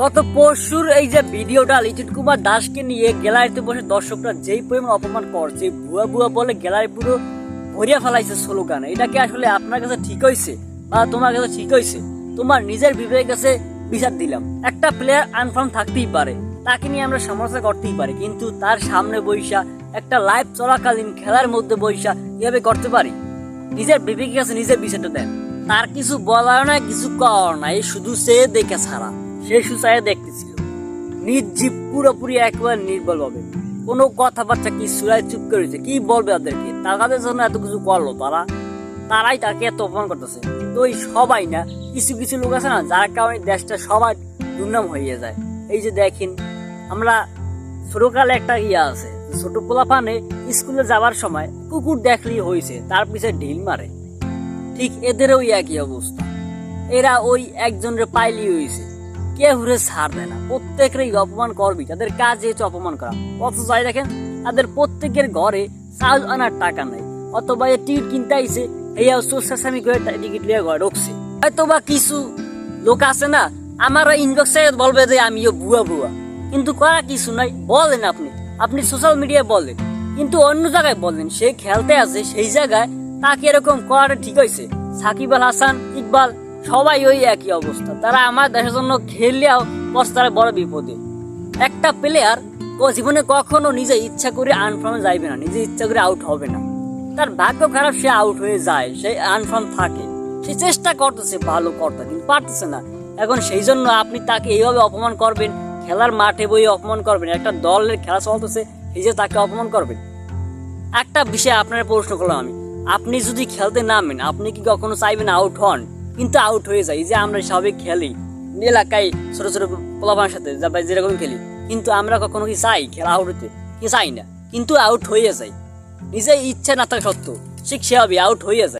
গত পরশুর এই যে ভিডিওটা লিটিন কুমার দাসকে নিয়ে গ্যালারিতে বসে দর্শকরা যেই পরিমাণ অপমান করছে ভুয়া ভুয়া বলে গ্যালারি পুরো ভরিয়া ফেলাইছে স্লোগান। এটা কি আসলে আপনার কাছে ঠিক হয়েছে বা তোমার কাছে ঠিক হয়েছে তোমার নিজের বিবেকের কাছে বিচার দিলাম। একটা প্লেয়ার আনফর্ম থাকতেই পারে, তাকে নিয়ে আমরা সমস্যা করতেই পারি, কিন্তু তার সামনে বৈশা একটা লাইভ চলাকালীন খেলার মধ্যে বৈশা এভাবে করতে পারি? নিজের বিবেকের কাছে নিজের বিচারটা দেন। তার কিছু বলার না কিছু করার নাই, শুধু সে দেখে ছাড়া। সে সুসায় দেখতেছিল। নির্জীব পুরোপুরি একবার নির্বল হবে কোনো কথাবার্তা কি সুরায় চুপ করেছে কি বলবে তাদেরকে? তাদের জন্য এত কিছু করল তারা। তারাই তাকে এত অপমান করতেছে। তো এই সবাই না, কিছু কিছু লোক আছে না, যার কারণে দেশটা সবার দুর্নাম হয়ে যায়। এই যে দেখেন, আমরা ছোটকালে একটা ইয়ে আছে, ছোট পোলাপানে স্কুলে যাওয়ার সময় কুকুর দেখলেই হয়েছে, তার পিছে ঢিল মারে। ঠিক এদেরও একই অবস্থা। এরা ওই একজনের পাইলি হয়েছে। কে হুরে ছাড় দেয় না। প্রত্যেকেরই অপমান করবি তাদের কাজ হচ্ছে অপমান করা। অথচ যাই দেখেন, তাদের প্রত্যেকের ঘরে চাল আনার টাকা নাই। অথবা টিকিট কিনতে আইছে, এই সোসাসামি করে টিকিট লিয়ে ঘরে ঢুকছে। হয়তো বা কিছু লোক আছে না আমার ইনবক্সে বলবে যে আমিও বুয়া বুয়া। কিন্তু করা কিছু নাই, বলেন আপনি। আপনি সোশ্যাল মিডিয়ায় বলেন, কিন্তু অন্য জায়গায় বলেন। সে খেলতে আছে, সেই জায়গায় তাকে এরকম করাটা ঠিক হয়েছে সাকিব আল হাসান, ইকবাল সবাই ওই একই অবস্থা। তারা আমার দেশের জন্য খেললেও পস্তারা বড় বিপদে। একটা প্লেয়ার জীবনে কখনো নিজে ইচ্ছা করে আনফর্মে যাইবে না, নিজে ইচ্ছা করে আউট হবে না। তার ভাগ্য খারাপ, সে আউট হয়ে যায়, সে আনফর্ম থাকে। সে চেষ্টা করতেছে, ভালো করতে, কিন্তু পারতেছে না। এখন সেই জন্য আপনি তাকে এইভাবে অপমান করবেন, খেলার মাঠে বই অপমান করবেন, একটা দলের খেলা চলতেছে, এই যে তাকে অপমান করবেন। একটা বিষয় আপনার প্রশ্ন করলাম আমি। আপনি যদি খেলতে নামেন, আপনি কি কখনো চাইবেন আউট হন? কিন্তু আউট হয়ে যায়। যে আমরা স্বাভাবিক খেলি এলাকায় ছোটো ছোটো পোলাপানের সাথে যেরকম খেলি। কিন্তু আমরা কখনো কি চাই খেলা আউট হতে কি চাই না? কিন্তু আউট হয়ে যায়। নিজে ইচ্ছা না থাকা সত্ত্বেও, ঠিক সে হবে আউট হয়ে যায়।